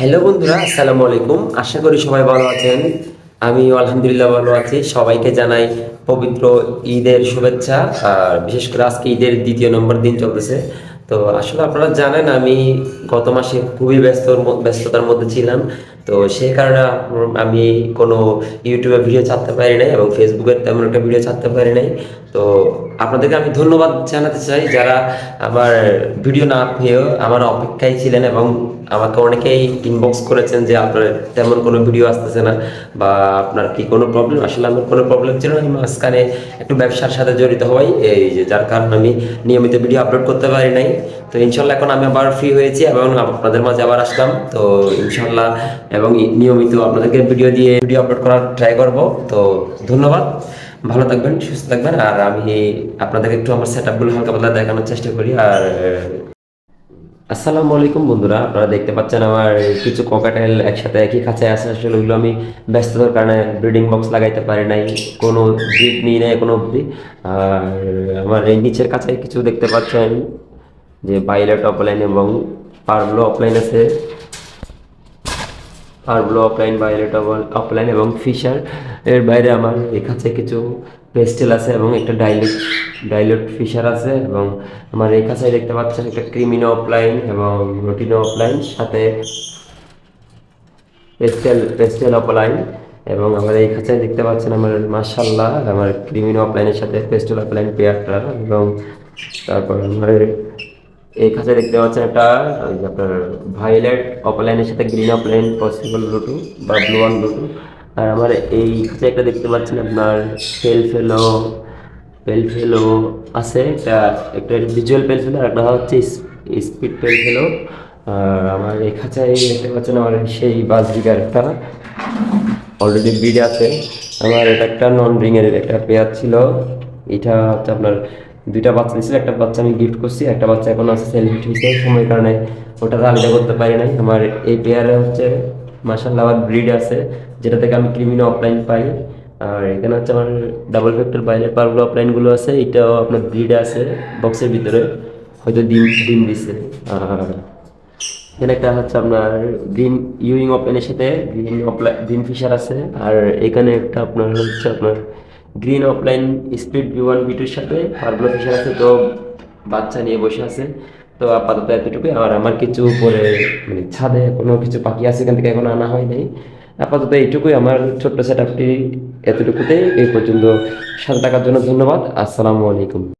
Hello বন্ধুরা, আসসালামু আলাইকুম। আশা করি সবাই ভালো আছেন। আমি আলহামদুলিল্লাহ ভালো আছি। সবাইকে জানাই পবিত্র ঈদের শুভেচ্ছা। আর বিশেষ করে আজকে ঈদের দ্বিতীয় নম্বর দিন চলতেছে। তো আসলে আপনারা জানেন, আমি গত মাসে খুবই ব্যস্ত ব্যস্ততার মধ্যে ছিলাম। তো সেই কারণে আমি কোনো ইউটিউবে ভিডিও ছাড়তে পারি নাই এবং ফেসবুকে তেমন একটা ভিডিও ছাড়তে পারি নাই। তো আপনাদেরকে আমি ধন্যবাদ জানাতে চাই যারা আমার ভিডিও না পেয়েও আমার অপেক্ষায় ছিলেন এবং আমাকে অনেকেই ইনবক্স করেছেন যে আপনার তেমন কোনো ভিডিও আসতেছে না বা আপনার কি কোনো প্রবলেম আসলে আমার কোনো প্রবলেম ছিল না, আমি মাঝখানে একটু ব্যবসার সাথে জড়িত হওয়াই এই যে যার কারণে আমি নিয়মিত ভিডিও আপলোড করতে পারি নাই। তো ইনশাল্লাহ এখন আমি আবার ফ্রি হয়েছি এবং আপনাদের মাঝে আবার আসলাম। তো ইনশাল্লাহ এবং নিয়মিত আপনাদেরকে ভিডিও দিয়ে ভিডিও আপলোড করার ট্রাই করব। তো ধন্যবাদ। ভালো থাকবেন, সুস্থ থাকবেন। আর আমি আপনাদেরকে একটু আমার সেট আপগুলো হালকা পাতলা দেখানোর চেষ্টা করি। আর আসসালামু আলাইকুম বন্ধুরা। আপনারা দেখতে পাচ্ছেন আমার কিছু ককাটেল একসাথে একই খাঁচায় আছে। আসলে ওগুলো আমি ব্যস্ততার কারণে ব্রিডিং বক্স লাগাইতে পারি নাই। কোনো জিপ নিই নাই, কোনো অবধি আর আমার এই নিচের কাছে কিছু দেখতে পাচ্ছেন। যে বাইলেট অফলাইন এবং পারগুলো অফলাইন আছে। পারগুলো অফলাইন বাইলেট অফলাইন এবং ফিশার। এর বাইরে আমার কাছে কিছু পেস্টেল আছে এবং একটা ডাইলেট ডাইলেট ফিশার আছে এবং আমার এই কাছে দেখতে পাচ্ছেন একটা ক্রিমিনো অফলাইন এবং রুটিনো অফলাইন, সাথে পেস্টেল পেস্টেল অফলাইন এবং আমার এই কাছে দেখতে পাচ্ছেন আমার মার্শাল্লাহ আমার ক্রিমিনো অফলাইনের সাথে পেস্টেল অফলাইন পেয়ারটা এবং তারপর আমার এই কাছে দেখতে পাচ্ছেন একটা, ওই যে আপনার ভায়োলেট অফলাইনের সাথে গ্রিন অপলাইন পসিবল ব্লুটু বা ব্লু অন ব্লুটু আর আমার এই কাছে একটা দেখতে পাচ্ছেন আপনার পেল ফেলো পেল ফেলো আছে একটা একটা ভিজুয়াল পেল ফেলো আর একটা হচ্ছে স্পিড পেল ফেলো আর আমার এই খাঁচায় দেখতে পাচ্ছেন আমার সেই বাস একটা। অলরেডি ব্রিড আছে। আমার এটা একটা নন রিংয়ের একটা পেয়ার ছিল। এটা হচ্ছে আপনার দুইটা বাচ্চা দিয়েছিল একটা বাচ্চা আমি গিফট করছি, একটা বাচ্চা এখন আছে সেলিব্রিটি হয়েছে সময়ের কারণে ওটা আলাদা করতে পারি নাই। আমার এই পেয়ারে হচ্ছে মাসাল্লাহ আবার ব্রিড আছে, যেটা থেকে আমি ক্রিমিনো অফলাইন পাই। আর এখানে হচ্ছে আমার ডাবল ফ্যাক্টর বাইরের পারগুলো অফলাইনগুলো আছে, এটাও আপনার ব্রিড আছে বক্সের ভিতরে। হয়তো ডিম ডিম দিচ্ছে আর এখানে একটা হচ্ছে আপনার গ্রিন ইউইং ওপেনের সাথে গ্রিন অফলাইন গ্রিন ফিশার আছে। আর এখানে একটা আপনার হচ্ছে আপনার green offline speed B one B টুর সাথে পারগুলো ফিশার আছে, তো বাচ্চা নিয়ে বসে আছে। তো আপাতত এতটুকুই। আর আমার কিছু উপরে মানে ছাদে কোনো কিছু পাখি আছে এখান থেকে এখনও আনা হয় নাই। আপাতত এইটুকুই আমার ছোট্ট সেট আপটি এতটুকুতেই। এই পর্যন্ত সাথে থাকার জন্য ধন্যবাদ। আসসালামু আলাইকুম।